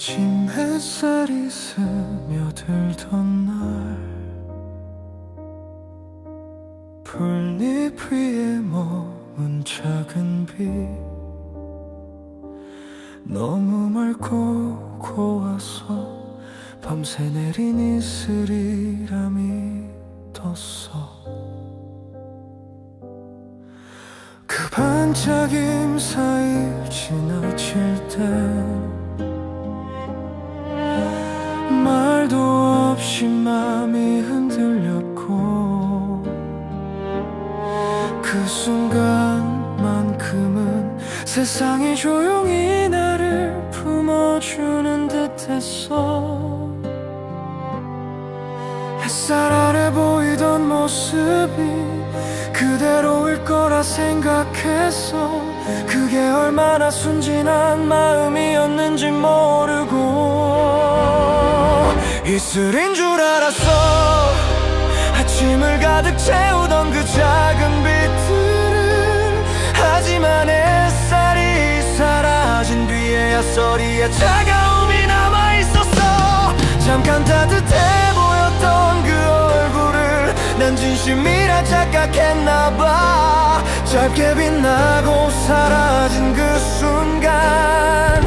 햇살이 스며들던 날 풀잎 위에 머문 작은 비 너무 맑고 고와서 밤새 내린 이슬이라 믿었어. 그 반짝임 사이 지나칠 때 세상이 조용히 나를 품어주는 듯했어 햇살 아래 보이던 모습이 그대로일 거라 생각했어 그게 얼마나 순진한 마음이었는지 모르고 이슬인 줄 알았어. 아침을 가득 채우 소리에 차가움이 남아있었어. 잠깐 따뜻해 보였던 그 얼굴을 난 진심이라 착각했나봐. 짧게 빛나고 사라진 그 순간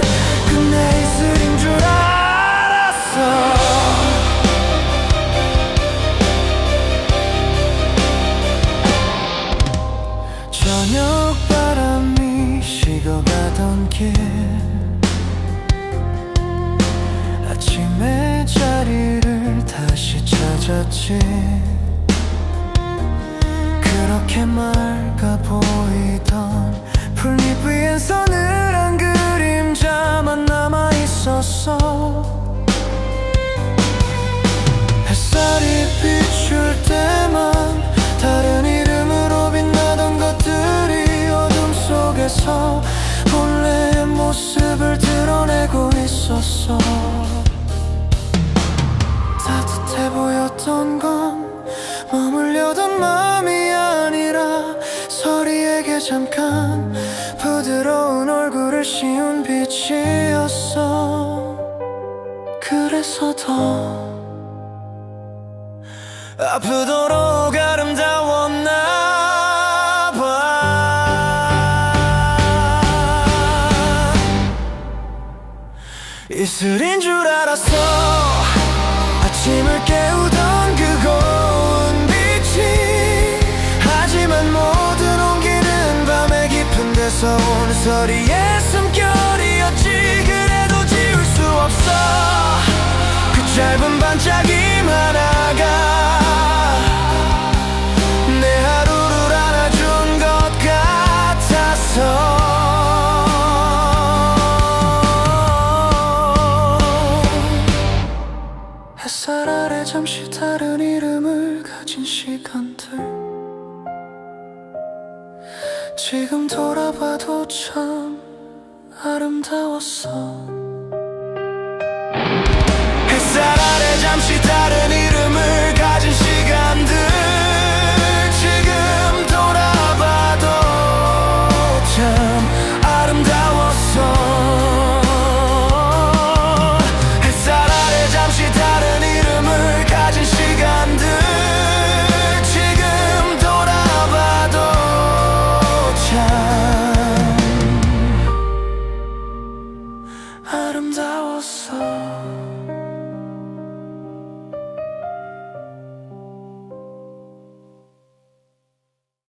그렇게 맑아 보이던 풀잎 위엔 서늘한 그림자만 남아있었어 햇살이 비출 때만 다른 이름으로 빛나던 것들이 어둠 속에서 본래의 모습을 드러내고 있었어 잠깐 부드러운 얼굴을 씌운 빛이었어. 그래서 더 아프도록 아름다웠나 봐. 이슬인 줄 알았어. 아침을 깨우 온 소리의 숨결이었지. 그래도 지울 수 없어. 그 짧은 반짝임 하나가 내 하루를 안아준 것 같아서. 햇살 아래 잠시 다른 이름을 가진 시간들 지금 돌아봐도 참 아름다웠어. 햇살 아래 잠시 다른 이 啊